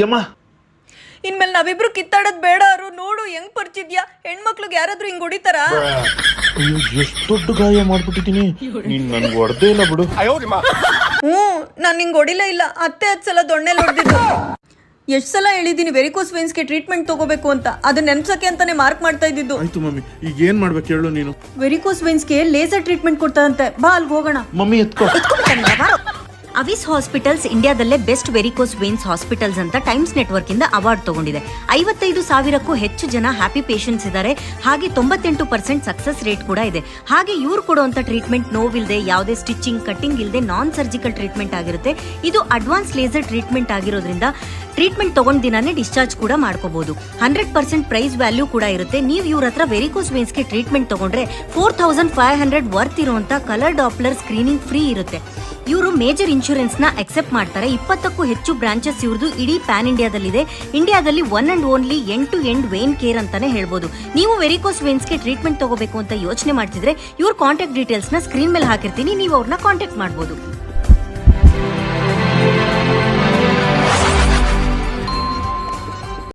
ಯಮ್ಮ. ಇನ್ಮೇಲೆ ನಾವಿಬ್ರು ಕಿತ್ತಾಡೋದ್ ಬೇಡ ಅವರು ನೋಡು ಹೆಂಗ್ ಪರಿಚಿದ್ಯಾ? ಹೆಣ್ಮಕ್ಳಿಗೆ ಯಾರಾದ್ರೂ ಹಿಂಗ್ ಹೊಡಿತಾರ? ಅಯ್ಯೋ ಎಷ್ಟು ದೊಡ್ಡ ಗಾಯ ಮಾಡ್ಬಿಟ್ಟಿದ್ದೀನಿ. ನೀನ್ ನನ್ಗೆ ಹೊಡೆದೇ ಇಲ್ಲ ಬಿಡು. ಹ್ಞೂ ನಾನು ಹಿಂಗ್ ಹೊಡಿಲೇ ಇಲ್ಲ. ಅತ್ತೆ ಹತ್ತು ಸಲ ದೊಣ್ಣೆಲ್ ಹೊಡೆದಿದ್ದು. ಎಷ್ಟು ಸಲ ಹೇಳಿದೀನಿ ವೆರಿಕೋಸ್ ವೇನ್ಸ್ಗೆ ಟ್ರೀಟ್ಮೆಂಟ್ ತಗೋಬೇಕು ಅಂತ. ಅದನ್ನ ನೆನ್ಸಕ್ಕೆ ಅಂತಾನೆ ಮಾರ್ಕ್ ಮಾಡ್ತಾ ಇದ್ದಿದ್ದು. ಆಯ್ತು ಮಮ್ಮಿ. ಈಗ ಏನ್ ಮಾಡ್ಬೇಕು ಹೇಳು ನೀನು. ವೆರಿಕೋಸ್ ವೇನ್ಸ್ಗೆ ಲೇಸರ್ ಟ್ರೀಟ್ಮೆಂಟ್ ಕೊಡ್ತಾರಂತೆ. ಬಾ ಅಲ್ಲಿ ಹೋಗೋಣ. ಮಮ್ಮಿ ಎತ್ಕೋ. ಅವಿಸ್ ಹಾಸ್ಪಿಟಲ್ಸ್ ಇಂಡಿಯಾದಲ್ಲೇ ಬೆಸ್ಟ್ ವೆರಿಕೋಸ್ ವೇನ್ಸ್ ಹಾಸ್ಪಿಟಲ್ಸ್ ಅಂತ ಟೈಮ್ಸ್ ನೆಟ್ವರ್ಕ್ ಇಂದ ಅವಾರ್ಡ್ ತಗೊಂಡಿದೆ. ಐವತ್ತೈದು ಸಾವಿರಕ್ಕೂ ಹೆಚ್ಚು ಜನ ಹ್ಯಾಪಿ ಪೇಷಂಟ್ಸ್ ಇದ್ದಾರೆ ಹಾಗೆ ತೊಂಬತ್ತೆಂಟು ಪರ್ಸೆಂಟ್ ಸಕ್ಸಸ್ ರೇಟ್ ಕೂಡ ಇದೆ. ಹಾಗೆ ಇವ್ರು ಕೊಡುವಂತ ಟ್ರೀಟ್ಮೆಂಟ್ ನೋವಿಲ್ಲದೆ ಯಾವುದೇ ಸ್ಟಿಚಿಂಗ್ ಕಟ್ಟಿಂಗ್ ಇಲ್ಲದೆ ನಾನ್ ಸರ್ಜಿಕಲ್ ಟ್ರೀಟ್ಮೆಂಟ್ ಆಗಿರುತ್ತೆ. ಇದು ಅಡ್ವಾನ್ಸ್ ಲೇಸರ್ ಟ್ರೀಟ್ಮೆಂಟ್ ಆಗಿರೋದ್ರಿಂದ ಟ್ರೀಟ್ಮೆಂಟ್ ತಗೊಂಡ್ ದಿನಾನೇ ಡಿಸ್ಚಾರ್ಜ್ ಕೂಡ ಮಾಡ್ಕೋಬಹುದು ಹಂಡ್ರೆಡ್ ಪರ್ಸೆಂಟ್ ಪ್ರೈಸ್ ವ್ಯಾಲ್ಯೂ ಕೂಡ ಇರುತ್ತೆ. ನೀವು ಇವ್ರ ಹತ್ರ ವೆರಿಕೋಸ್ ವೇನ್ಸ್ಗೆ ಟ್ರೀಟ್ಮೆಂಟ್ ತಗೊಂಡ್ರೆ four thousand five hundred worth ಇರುವಂತ ಕಲರ್ ಡಾಪ್ಲರ್ ಸ್ಕ್ರೀನಿಂಗ್ ಫ್ರೀ ಇರುತ್ತೆ. ಇವರು ಮೇಜರ್ ಇನ್ಶೂರೆನ್ಸ್ನ ಅಕ್ಸೆಪ್ಟ್ ಮಾಡ್ತಾರೆ. ಇಪ್ಪತ್ತಕ್ಕೂ ಹೆಚ್ಚು ಬ್ರಾಂಚಸ್ ಇವ್ರದ್ದು ಇಡೀ ಪ್ಯಾನ್ ಇಂಡಿಯಾದಲ್ಲಿದೆ ಇಂಡಿಯಾದಲ್ಲಿ one and only end to end vein care ಅಂತಾನೆ ಹೇಳ್ಬೋದು. ನೀವು ವೆರಿಕೋಸ್ ವೇನ್ಸ್ಗೆ ಟ್ರೀಟ್ಮೆಂಟ್ ತಗೋಬೇಕು ಅಂತ ಯೋಚನೆ ಮಾಡ್ತಿದ್ರೆ ಇವ್ರ ಕಾಂಟ್ಯಾಕ್ಟ್ ಡೀಟೇಲ್ಸ್ನ ಸ್ಕ್ರೀನ್ ಮೇಲೆ ಹಾಕಿರ್ತೀನಿ. ನೀವು ಅವ್ರನ್ನ ಕಾಂಟ್ಯಾಕ್ಟ್ ಮಾಡ್ಬೋದು.